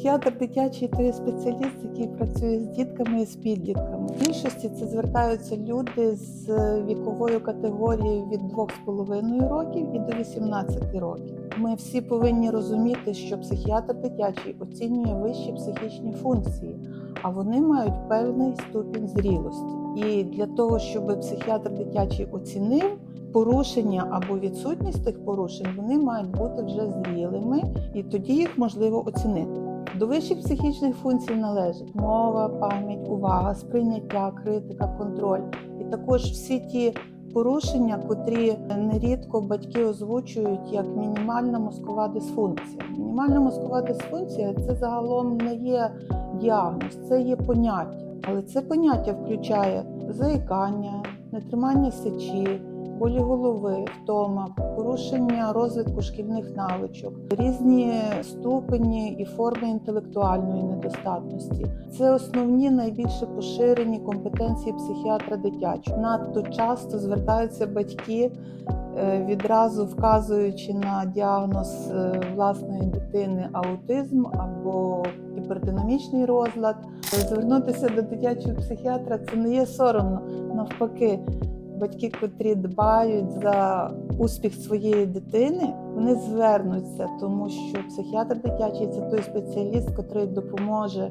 Психіатр дитячий то є спеціаліст, який працює з дітками і з підлітками. В більшості це звертаються люди з віковою категорією від 2,5 років і до 18 років. Ми всі повинні розуміти, що психіатр дитячий оцінює вищі психічні функції, а вони мають певний ступінь зрілості. І для того, щоб психіатр дитячий оцінив порушення або відсутність тих порушень, вони мають бути вже зрілими, і тоді їх можливо оцінити. До вищих психічних функцій належить мова, пам'ять, увага, сприйняття, критика, контроль. І також всі ті порушення, котрі нерідко батьки озвучують як мінімальна мозкова дисфункція. Мінімальна мозкова дисфункція це загалом не є діагноз, це є поняття. Але це поняття включає заїкання, нетримання сечі, болі голови, втома, порушення розвитку шкільних навичок, різні ступені і форми інтелектуальної недостатності. Це основні найбільше поширені компетенції психіатра дитячого. Надто часто звертаються батьки. е, Відразу вказуючи на діагноз е, власної дитини аутизм або гіпертинамічний розлад, звернутися до дитячого психіатра це не є соромно. Навпаки, батьки, котрі дбають за успіх своєї дитини, вони звернуться, тому що психіатр дитячий це той спеціаліст, який допоможе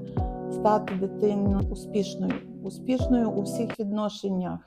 стати дитиною успішною, успішною у всіх відношеннях.